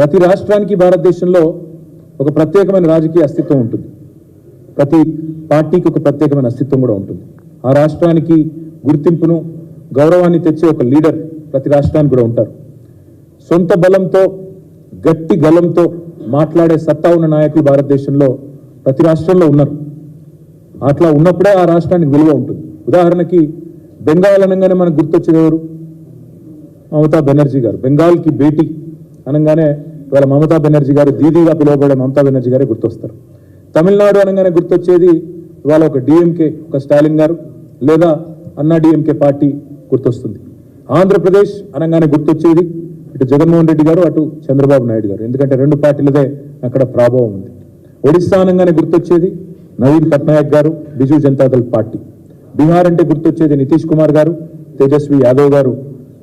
ప్రతి రాష్ట్రానికి భారతదేశంలో ఒక ప్రత్యేకమైన రాజకీయ అస్తిత్వం ఉంటుంది. ప్రతి పార్టీకి ఒక ప్రత్యేకమైన అస్తిత్వం కూడా ఉంటుంది. ఆ రాష్ట్రానికి గుర్తింపును గౌరవాన్ని తెచ్చే ఒక లీడర్ ప్రతి రాష్ట్రానికి కూడా ఉంటారు. సొంత బలంతో గట్టి గలంతో మాట్లాడే సత్తా ఉన్న నాయకులు భారతదేశంలో ప్రతి రాష్ట్రంలో ఉన్నారు. అట్లా ఉన్నప్పుడే ఆ రాష్ట్రానికి విలువ ఉంటుంది. ఉదాహరణకి బెంగాల్ అనగానే మనకు గుర్తొచ్చేది ఎవరు? మమతా బెనర్జీ గారు. బెంగాల్కి భేటీ అనగానే ఇవాళ మమతా బెనర్జీ గారు దీదీగా పిలువబడే మమతా బెనర్జీ గారే గుర్తొస్తారు. తమిళనాడు అనగానే గుర్తొచ్చేది ఇవాళ ఒక డిఎంకే ఒక స్టాలిన్ గారు లేదా అన్నా డిఎంకే పార్టీ గుర్తొస్తుంది. ఆంధ్రప్రదేశ్ అనగానే గుర్తొచ్చేది ఇటు జగన్మోహన్ రెడ్డి గారు అటు చంద్రబాబు నాయుడు గారు. ఎందుకంటే రెండు పార్టీలదే అక్కడ ప్రాభావం ఉంది. ఒడిస్సా అనగానే గుర్తొచ్చేది నవీన్ పట్నాయక్ గారు బిజు జనతాదళ్ పార్టీ. బీహార్ అంటే గుర్తొచ్చేది నితీష్ కుమార్ గారు తేజస్వి యాదవ్ గారు.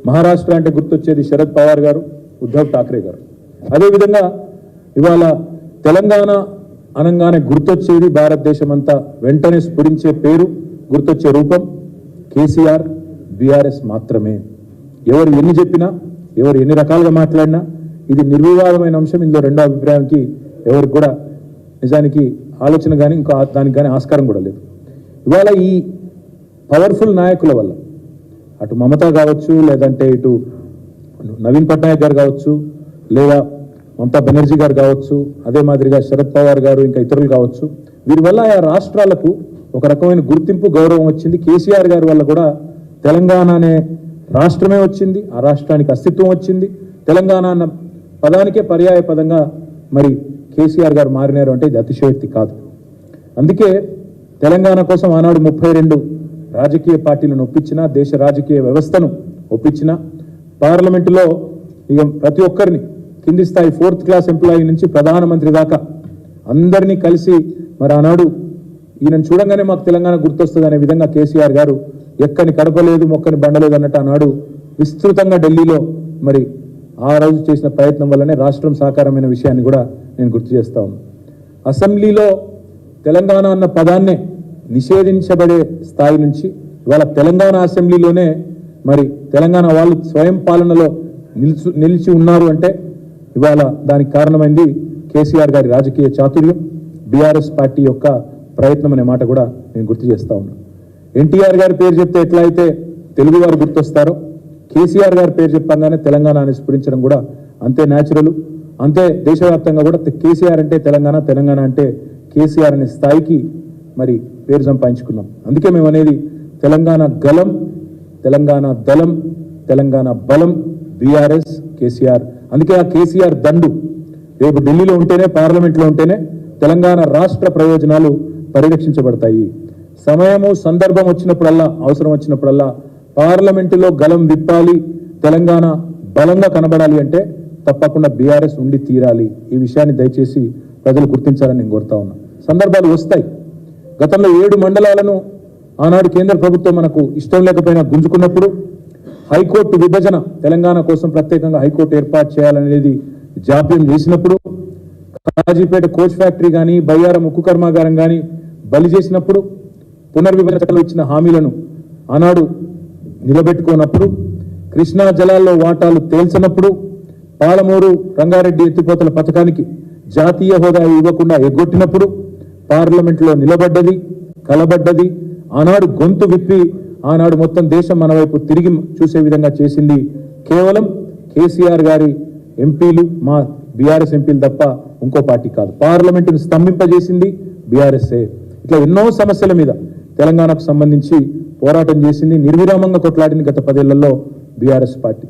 మహారాష్ట్ర అంటే గుర్తొచ్చేది శరద్ పవార్ గారు ఉద్ధవ్ ఠాక్రే గారు. అదేవిధంగా ఇవాళ తెలంగాణ అనగానే గుర్తొచ్చేది భారతదేశం అంతా వెంటనే స్ఫురించే పేరు గుర్తొచ్చే రూపం కేసీఆర్ బీఆర్ఎస్ మాత్రమే. ఎవరు ఎన్ని చెప్పినా ఎవరు ఎన్ని రకాలుగా మాట్లాడినా ఇది నిర్వివాదమైన అంశం. ఇందులో రెండో అభిప్రాయానికి ఎవరికి కూడా నిజానికి ఆలోచన కానీ ఇంకా దానికి కానీ ఆస్కారం కూడా లేదు. ఇవాళ ఈ పవర్ఫుల్ నాయకుల వల్ల అటు మమతా కావచ్చు లేదంటే ఇటు నవీన్ పట్నాయక్ గారు కావచ్చు లేదా మమతా బెనర్జీ గారు కావచ్చు అదే మాదిరిగా శరద్ పవార్ గారు ఇంకా ఇతరులు కావచ్చు. వీరి వల్ల ఆ రాష్ట్రాలకు ఒక రకమైన గుర్తింపు గౌరవం వచ్చింది. కేసీఆర్ గారి వల్ల కూడా తెలంగాణ అనే రాష్ట్రమే వచ్చింది. ఆ రాష్ట్రానికి అస్తిత్వం వచ్చింది. తెలంగాణ అన్న పదానికే పర్యాయ పదంగా మరి కేసీఆర్ గారు మారినారు అంటే ఇది అతిశయోక్తి కాదు. అందుకే తెలంగాణ కోసం ఆనాడు ముప్పై రెండు రాజకీయ పార్టీలను ఒప్పించిన దేశ రాజకీయ వ్యవస్థను ఒప్పించిన పార్లమెంటులో ఇక ప్రతి ఒక్కరిని కింది స్థాయి ఫోర్త్ క్లాస్ ఎంప్లాయీ నుంచి ప్రధానమంత్రి దాకా అందరినీ కలిసి మరి ఆనాడు ఈయనను చూడంగానే మాకు తెలంగాణ గుర్తొస్తుంది అనే విధంగా కేసీఆర్ గారు ఎక్కని కడపలేదు మొక్కని బండలేదు అన్నట్టు ఆనాడు విస్తృతంగా ఢిల్లీలో మరి ఆ రోజు చేసిన ప్రయత్నం వల్లనే రాష్ట్రం సాకారమైన విషయాన్ని కూడా నేను గుర్తు చేస్తా అసెంబ్లీలో తెలంగాణ అన్న పదాన్నే నిషేధించబడే స్థాయి నుంచి ఇవాళ తెలంగాణ అసెంబ్లీలోనే మరి తెలంగాణ వాళ్ళు స్వయం పాలనలో నిలిచి నిలిచి ఉన్నారు అంటే ఇవాళ దానికి కారణమైంది కేసీఆర్ గారి రాజకీయ చాతుర్యం బీఆర్ఎస్ పార్టీ యొక్క ప్రయత్నం అనే మాట కూడా నేను గుర్తు చేస్తా ఉన్నాను ఎన్టీఆర్ గారి పేరు చెప్తే ఎట్లా అయితే తెలుగు వారు గుర్తొస్తారో కేసీఆర్ గారి పేరు చెప్పంగానే తెలంగాణ అని స్ఫురించడం కూడా అంతే న్యాచురల్ అంతే దేశవ్యాప్తంగా కూడా కేసీఆర్ అంటే తెలంగాణ తెలంగాణ అంటే కేసీఆర్ అనే స్థాయికి మరి పేరు సంపాదించుకున్నాం. అందుకే మేము అనేది తెలంగాణ గలం తెలంగాణ దళం తెలంగాణ బలం బీఆర్ఎస్ కేసీఆర్ అందుకే ఆ కేసీఆర్ దండు. రేపు ఢిల్లీలో ఉంటేనే పార్లమెంట్లో ఉంటేనే తెలంగాణ రాష్ట్ర ప్రయోజనాలు పరిరక్షించబడతాయి. సమయము సందర్భం వచ్చినప్పుడల్లా అవసరం వచ్చినప్పుడల్లా పార్లమెంటులో గలం విప్పాలి తెలంగాణ బలంగా కనబడాలి అంటే తప్పకుండా బీఆర్ఎస్ ఉండి తీరాలి. ఈ విషయాన్ని దయచేసి ప్రజలు గుర్తించాలని నేను కోరుతా ఉన్నా. సందర్భాలు వస్తాయి. గతంలో ఏడు మండలాలను ఆనాడు కేంద్ర ప్రభుత్వం మనకు ఇష్టం లేకపోయినా గుంజుకున్నప్పుడు హైకోర్టు విభజన తెలంగాణ కోసం ప్రత్యేకంగా హైకోర్టు ఏర్పాటు చేయాలనేది జాప్యం చేసినప్పుడు కాజీపేట కోచ్ ఫ్యాక్టరీ కానీ బయ్యారం ఉక్కు కర్మాగారం కానీ బలి చేసినప్పుడు పునర్విభజన ఇచ్చిన హామీలను ఆనాడు నిలబెట్టుకోనప్పుడు కృష్ణా జలాల్లో వాటాలు తేల్చినప్పుడు పాలమూరు రంగారెడ్డి ఎత్తిపోతల పథకానికి జాతీయ హోదా ఇవ్వకుండా ఎగ్గొట్టినప్పుడు పార్లమెంట్లో నిలబడ్డది కలబడ్డది ఆనాడు గొంతు విప్పి ఆనాడు మొత్తం దేశం మన వైపు తిరిగి చూసే విధంగా చేసింది కేవలం కేసీఆర్ గారి ఎంపీలు మా బీఆర్ఎస్ ఎంపీలు తప్ప ఇంకో పార్టీ కాదు. పార్లమెంటును స్తంభింపజేసింది బీఆర్ఎస్ఏ. ఇట్లా ఎన్నో సమస్యల మీద తెలంగాణకు సంబంధించి పోరాటం చేసింది నిర్విరామంగా కొట్లాడింది గత పదేళ్ళలో బీఆర్ఎస్ పార్టీ.